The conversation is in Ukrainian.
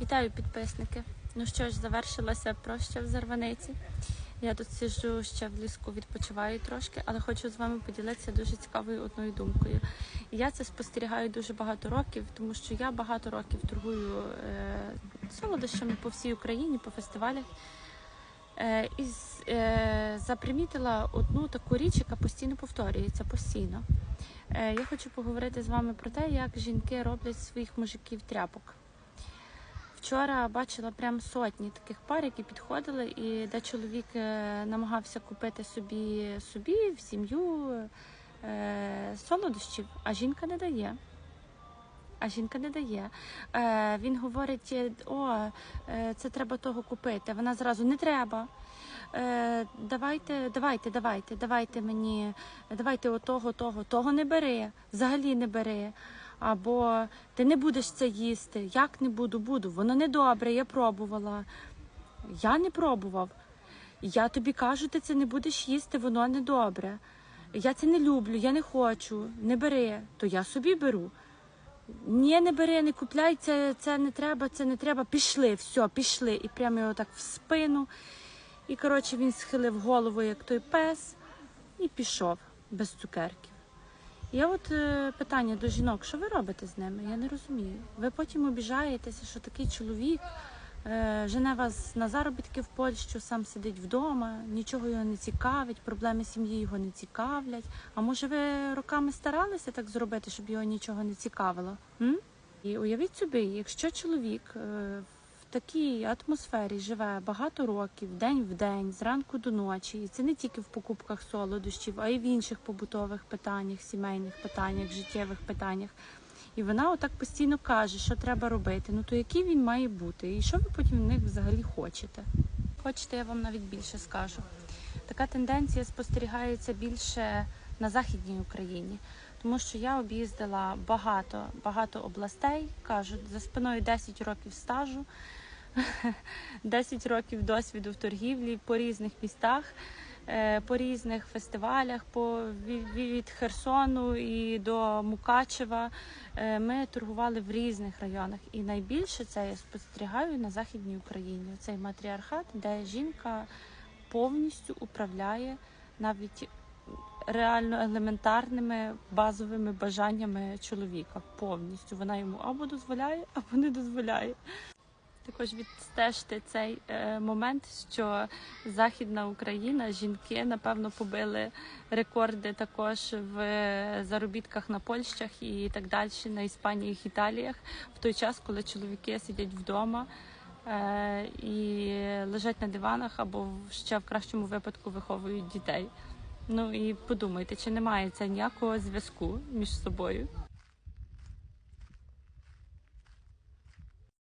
Вітаю підписники. Ну що ж, завершилася проща в Зарваниці. Я тут сиджу ще в ліску, відпочиваю трошки, але хочу з вами поділитися дуже цікавою одною думкою. Я це спостерігаю дуже багато років, тому що я багато років торгую е, солодощами по всій Україні, по фестивалях. Е, і е, запримітила одну таку річ, яка постійно повторюється постійно. Е, я хочу поговорити з вами про те, як жінки роблять своїх мужиків тряпок. Вчора бачила прям сотні таких пар, які підходили, і де чоловік е, намагався купити собі собі в сім'ю е, солодощів, а жінка не дає. А жінка не дає. Е, він говорить: о, е, це треба того купити. Вона зразу не треба. Е, давайте, давайте, давайте, давайте мені, давайте отого, того, того не бери, взагалі не бери. Або ти не будеш це їсти. Як не буду, буду. Воно не добре, я пробувала. Я не пробував. Я тобі кажу, ти це не будеш їсти, воно не добре. Я це не люблю, я не хочу, не бери, то я собі беру. Ні, не бери, не купляй, це, це не треба, це не треба. Пішли, все, пішли. І прямо його так в спину. І коротше він схилив голову, як той пес, і пішов без цукерків. Є от е, питання до жінок, що ви робите з ними? Я не розумію. Ви потім обіжаєтеся, що такий чоловік е, жене вас на заробітки в Польщу, сам сидить вдома, нічого його не цікавить, проблеми сім'ї його не цікавлять. А може ви роками старалися так зробити, щоб його нічого не цікавило? М? І уявіть собі, якщо чоловік е, такій атмосфері живе багато років, день в день, зранку до ночі, і це не тільки в покупках солодощів, а й в інших побутових питаннях, сімейних питаннях, життєвих питаннях. І вона отак постійно каже, що треба робити. Ну то який він має бути? І що ви потім в них взагалі хочете? Хочете, я вам навіть більше скажу. Така тенденція спостерігається більше на Західній Україні, тому що я об'їздила багато, багато областей, кажуть, за спиною 10 років стажу, 10 років досвіду в торгівлі по різних містах, е, по різних фестивалях, по від, Херсону і до Мукачева. Е, Ми торгували в різних районах, і найбільше це я спостерігаю на Західній Україні. Цей матріархат, де жінка повністю управляє навіть реально елементарними базовими бажаннями чоловіка. Повністю вона йому або дозволяє, або не дозволяє. Також відстежте цей е, момент, що Західна Україна, жінки напевно побили рекорди також в е, заробітках на Польщах і так далі, на Іспаніях, Італіях, в той час, коли чоловіки сидять вдома е, і лежать на диванах або ще в кращому випадку виховують дітей. Ну і подумайте, чи немає це ніякого зв'язку між собою?